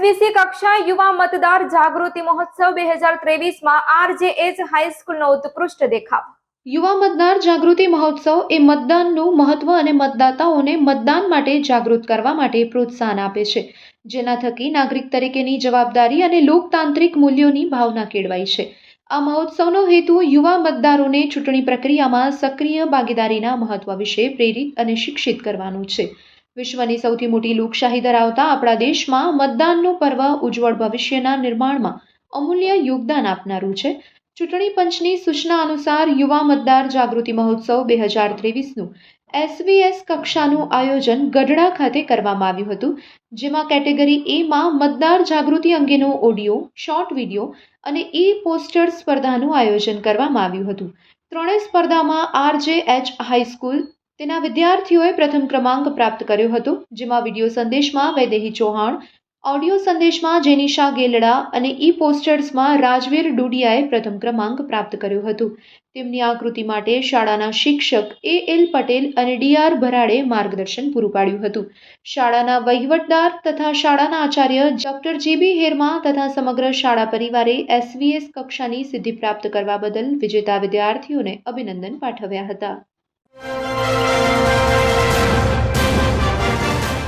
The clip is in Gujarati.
એસવીસી કક્ષા યુવા મતદાર જાગૃતિ મહોત્સવ બે હજાર ત્રેવીસમાં આરજેએચ હાઈસ્કૂલનો ઉત્કૃષ્ટ દેખાવ. યુવા મતદાર જાગૃતિ મહોત્સવ એ મતદાનનું મહત્વ અને મતદાતાઓને મતદાન માટે જાગૃત કરવા માટે પ્રોત્સાહન આપે છે, જેના થકી નાગરિક તરીકેની જવાબદારી અને લોકતાંત્રિક મૂલ્યોની ભાવના કેળવાય છે. આ મહોત્સવનો હેતુ યુવા મતદારોને ચૂંટણી પ્રક્રિયામાં સક્રિય ભાગીદારીના મહત્વ વિશે પ્રેરિત અને શિક્ષિત કરવાનું છે. વિશ્વની સૌથી મોટી લોકશાહી ધરાવતા આપણા દેશમાં મતદાનનું પર્વ ઉજ્જવળ ભવિષ્યના નિર્માણમાં અમૂલ્ય યોગદાન આપનારું છે. ચૂંટણી પંચની સૂચના અનુસાર યુવા મતદાર જાગૃતિ મહોત્સવ બે હજાર ત્રેવીસનું એસવીએસ કક્ષાનું આયોજન ગઢડા ખાતે કરવામાં આવ્યું હતું, જેમાં કેટેગરી એમાં મતદાર જાગૃતિ અંગેનો ઓડિયો, શોર્ટ વીડિયો અને ઈ પોસ્ટર સ્પર્ધાનું આયોજન કરવામાં આવ્યું હતું. ત્રણેય સ્પર્ધામાં આરજે એચ હાઈસ્કૂલ તેના વિદ્યાર્થીઓએ પ્રથમ ક્રમાંક પ્રાપ્ત કર્યો હતો, જેમાં વીડિયો સંદેશમાં વૈદેહી ચૌહાણ, ઓડિયો સંદેશમાં જેનિશા ગેલડા અને ઈ પોસ્ટર્સમાં રાજવીર ડુડિયાએ પ્રથમ ક્રમાંક પ્રાપ્ત કર્યો હતો. તેમની આકૃતિ માટે શાળાના શિક્ષક એ એલ પટેલ અને ડી આર ભરાડે માર્ગદર્શન પૂરું પાડ્યું હતું. શાળાના વહીવટદાર તથા શાળાના આચાર્ય ડોક્ટર જીબી હેરમા તથા સમગ્ર શાળા પરિવારે એસવીએસ કક્ષાની સિદ્ધિ પ્રાપ્ત કરવા બદલ વિજેતા વિદ્યાર્થીઓને અભિનંદન પાઠવ્યા હતા. Thank you.